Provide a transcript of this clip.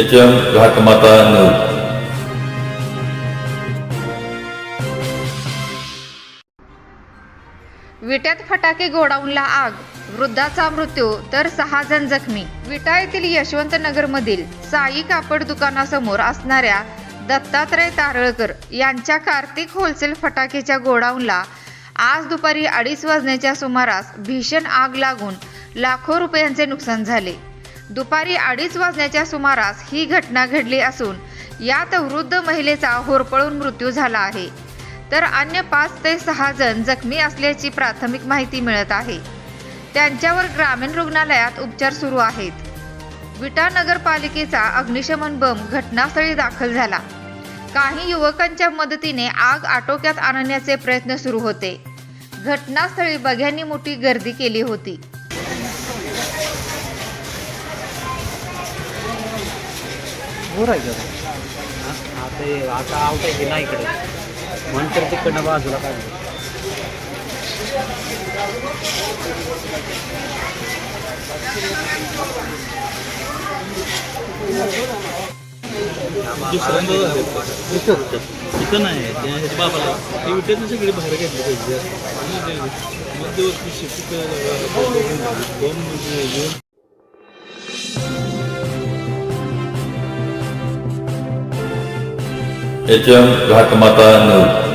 H M Ghatmata news विट्यात फटाके गोडाऊनला आग वृद्धाचा मृत्यू तर सहा जण जखमी. विटा येथील यशवंत नगरमधील साई कापड दुकानासमोर असणाऱ्या दत्तात्रय तारळकर यांच्या कार्तिक होलसेल फटाकेच्या गोडाऊनला आज दुपारी अडीच वाजण्याच्या सुमारास भीषण आग लागून लाखो रुपयांचे नुकसान झाले. दुपारी अडीच वाजण्याच्या सुमारास ही घटना घडली असून यात वृद्ध महिलेचा होरपळून मृत्यू झाला आहे. तर अन्य पाच ते सहा जण जखमी असल्याची प्राथमिक माहिती मिळत आहे. त्यांच्यावर ग्रामीण रुग्णालयात उपचार सुरू आहेत. विटा नगरपालिकेचा अग्निशमन बंब घटनास्थळी दाखल झाला. काही युवकांच्या मदतीने आग आटोक्यात आणण्याचे प्रयत्न सुरू होते. घटनास्थळी बघ्यांनी मोठी गर्दी केली होती. आता हे- आता आउट आहे नाही इकडे. म्हणतर तिकडनं बाजूला काढलं दुसऱ्यांदा झाले इथं नाही त्या ह्याच्या बाबाला. ते विटेतनं सगळी बाहेर घेतली पाहिजे. आणि ते मध्यवर्ती शिफ्ट बॉम्ब घेऊन एच एम घाटमाता न्यूज.